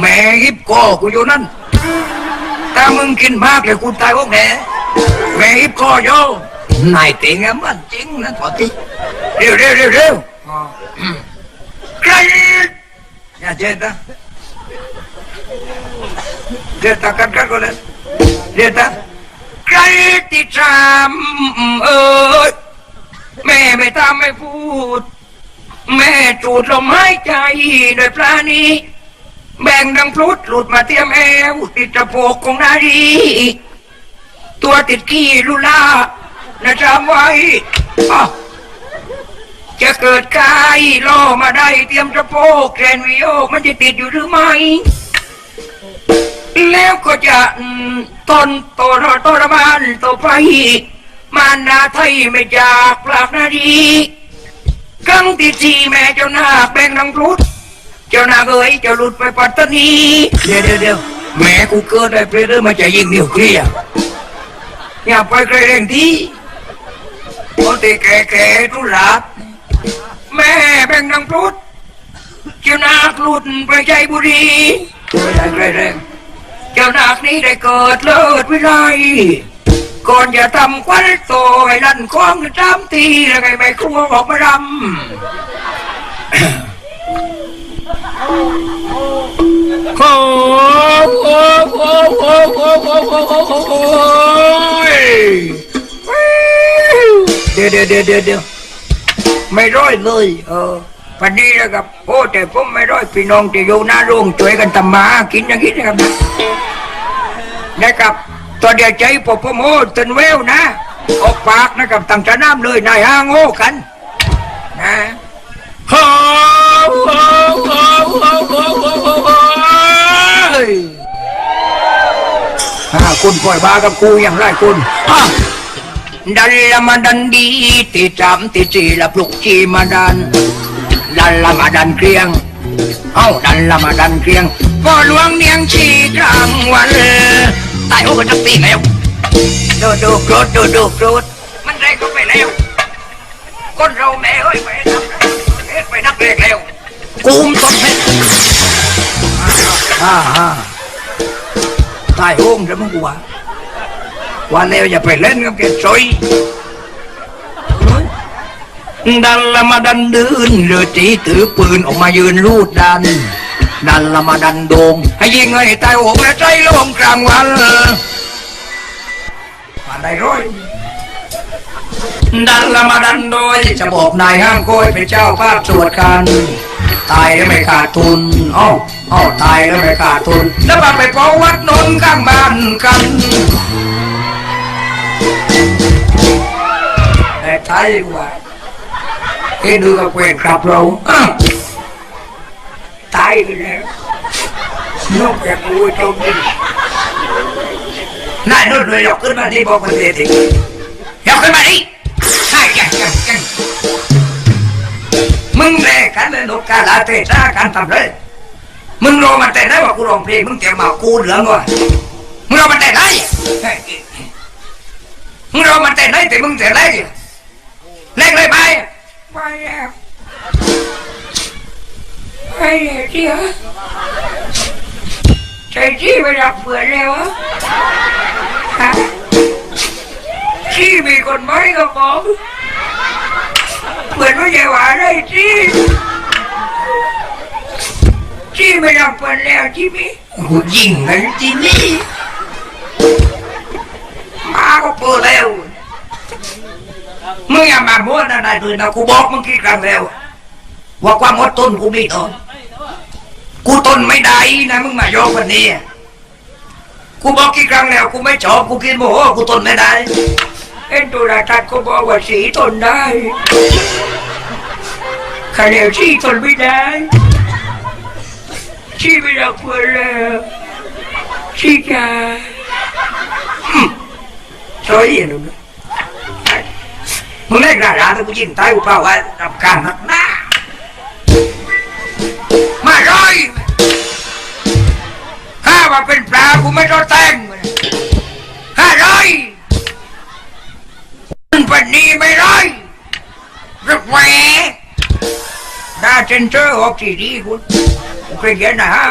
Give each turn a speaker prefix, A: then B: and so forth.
A: แม่ฮิปโกกูอยู่นั่น ถ้ามึงกินมากเลยกูตายพวกแน่แม่ฮิปโกโยนายเต็งอะมันจริงนะพอทีเร็วเร็วเร็วเร็วอืมใครอย่าเจ็ดนะเจ็ดตากันกันก็เลยเจ็ดตาใครที่ทำเออแม่ไม่ทำไม่พูด แม่จูดลมหายใจโดยปลานี้ แบ่งดังพลุดหลุดมาเทียมแอวติดกระโปกของนารีตัวติดขี้ลุลานะจำไว้จะเกิดกายล่อมาได้เตรียมกระโปกแกรนวิโอมันจะติดอยู่หรือไม่ แล้วก็จะอืมตนโตรอตรมานต่อไปมารดาไทยไม่จากปลากนารีครั้งที่สี่แม่เจ้านาแบ่งดังพลุด จ้านาเอ้ยเจ้าหลุดไปปัตตานีเดี๋ยวเดี๋ยวเดี๋ยวแม่กูเกิดได้เปรตเรื่อมาจะยิงนิวเคลียร์อย่าไปไกลเร่งที่คนที่แก่แก่ทุรักแม่แบ่งดังพลุดเจ้านาหลุดไปใจบุรีไม่ได้ไกลเร่งเจ้านาคนี้ได้เกิดเลิศวิไลก่อนจะทำควันโตให้ลั่นคล้องจำทีแล้วไงไม่ครัวออกมารำ โอ้โหโอ้โหโอ้โหโอ้โหโอ้โหโอ้เดี๋ยวเดี๋ยวเดี๋ยวเดี๋ยวไม่ร้อยเลยเออวันนี้นะครับโอ้แต่ผมไม่ร้อยพี่น้องที่อยู่หน้าโรงช่วยกันทำมากินอย่างนี้นะครับนะครับตอนเดียวใจผมผมโอ้ตึนแววนะออกปากนะครับตั้งจะน้ำเลยนายห้างโง่กันนะโอ้ โอ้โหโอ้โหโอ้โหโอ้โหห้าคุณปล่อยบากับกูอย่างไรคุณอะดันละมาดันดีที่จำที่จีละปลุกจีมาดัน ดันละมาดันเกรียง เอ้าดันละมาดันเกรียงพ่อหลวงเนียงชีกลางวันตายโอ้กันทั้งปีแล้วดูดูโกรธดูดูโกรธมันได้ก็ไปแล้วคนเราแม่เอ้ยไปทำเฮ็ดไปนักเลงแล้ว กูมต้นเพชรอ่าอ่าตายโหงจะมึงกูว่าว่าแล้วอย่าไปเล่นกับแกซอยดันละมาดันดืนเรือจีถือปืนออกมายืนลูดดัน ดันละมาดันโดงให้ยิงให้ตายโหงและใจลงกลางวันมาได้ร้อยดันละมาดันโดยจะบอกนายห้างโกยเป็นเจ้าภาพสวดกัน ตายแล้วไม่ขาดทุนอ้าวอ้าตายแล้วไม่ขาดทุน แล้วมาไปพอวัดนนท์ข้างบ้านกันแต่ไทยว่าเอ้ดูกับเวรครับเราตายไปแล้วนกอยากรู้จมดินนายนุ่นเลยยกขึ้นมาที่บอกมันเสียทียกขึ้นมาดิ มึงแน่กันเลยนกกาลาเตะจ้าการทำเลยมึงรอมันแต่ได้ว่ากูร้องเพลงมึงเตรียมมากูเหลืองก่อนมึงรอมันแต่ได้มึงรอมันแต่ได้แต่มึงแต่ไรเล็กเลยไปไปแล้วไปแล้วเจียใจจี้ไปรับเผื่อแล้วอะฮะที่มีคนไม้ก็บอก เหมือนว่าใหญ่หวาได้ที่ที่ไม่รับเปิดแล้วที่มีกูยิงกันที่นี่มาก็เปิดแล้วมึงอย่ามาบ้วนอะไรเลยนะกูบอกมึงกี่ครั้งแล้ว ว่าความอดทนกูมีต่อกูทนไม่ได้นะมึงมาโยกวันนี้กูบอกกี่ครั้งแล้ว กูไม่ชอบกูกินโมโหกูทนไม่ได้ เอ็นตุลาทัดก็บอกว่าสีทนได้ข้าเดียวสีทนไม่ได้สีไม่รักเพื่อนแล้วสีกาสวยอย่างนู้นมึงเล่นกระดาษแต่กูยิงตายกูเปล่าว่ารับการนักหน้ามาร้อยข้าว่าเป็นปลากูไม่ต้องแต่งห้า ปันนี้ไม่ได้รักแหวดาเซนเจอร์ออกทีดีคุณกูเยเขียนนะฮะ